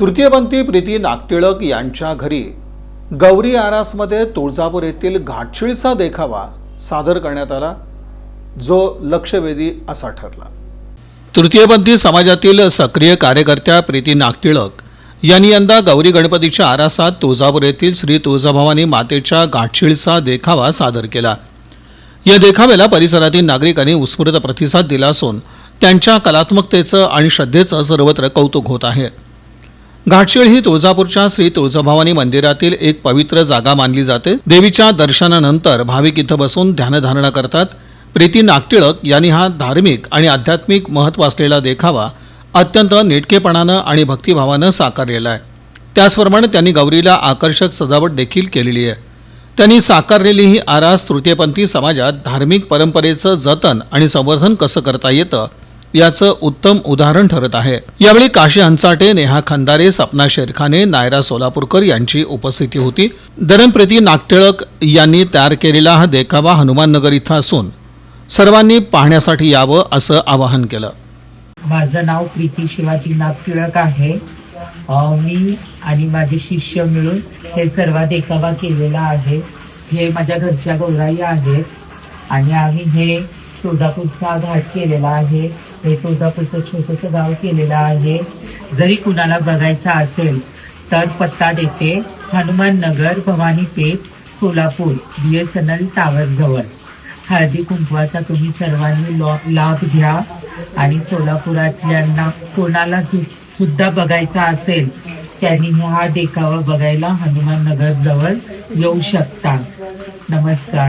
तृतीयपंथी प्रीती नागटिळक यांच्या घरी गौरी आरासमध्ये तुळजापूर येथील घाटशिळचा देखावा सादर करण्यात आला जो लक्षवेधी असा ठरला. तृतीयपंथी समाजातील सक्रिय कार्यकर्त्या प्रीती नागटिळक यांनी यंदा गौरी गणपतीच्या आरासात तुळजापूर येथील श्री तुळजाभवानी मातेच्या घाटशिळचा देखावा सादर केला. या देखाव्याला परिसरातील नागरिकांनी उत्स्फूर्त प्रतिसाद दिला असून त्यांच्या कलात्मकतेचं आणि श्रद्धेचं सर्वत्र कौतुक होत आहे. घाटशीळ ही तुळजापूरच्या श्री तुळजाभवानी मंदिरातील एक पवित्र जागा मानली जाते. देवीच्या दर्शनानंतर भाविक इथं बसून ध्यानधारणा करतात. प्रीती नागटिळक यांनी हा धार्मिक आणि आध्यात्मिक महत्त्व असलेला देखावा अत्यंत नेटकेपणानं आणि भक्तिभावानं साकारलेला आहे. त्याचप्रमाणे त्यांनी गौरीला आकर्षक सजावट देखील केलेली आहे. त्यांनी साकारलेली ही आरास तृतीयपंथी समाजात धार्मिक परंपरेचं जतन आणि संवर्धन कसं करता येतं याचं उत्तम उदाहरण ठरत आहे. यावेळी काशी हंचाटे नेहा खंदारे सपना शेरखाने नायरा सोलापूरकर यांची उपस्थिती होती. दरमप्रीती नागटिळक यांनी तयार केलेला हा देखावा हनुमाननगर इथं असून सर्वांनी पाहण्यासाठी यावं असं आवाहन केलं. माझं नाव प्रीती शिवाजी नागटिळक आहे. मी आणि माझे शिष्य मिळून हे सर्व देखावा केलेला आहे. हे माझ्या घरच्या गौराई आहेत. आणि आम्ही हे तुळजापूरचा घाट केलेला आहे. हे तुळजापूरचं छोटंसं गाव केलेलं आहे. जरी कुणाला बघायचं असेल तर पत्ता देते Hanuman Nagar Bhavani Peth Solapur B S N L tower जवळ. हळदी कुंकवाचा तुम्ही सर्वांनी लॉ लाभ घ्या. आणि सोलापुरातल्यांना कोणाला सुद्धा बघायचा असेल त्यांनी हा देखावा बघायला हनुमान नगर जवळ येऊ शकता. नमस्कार.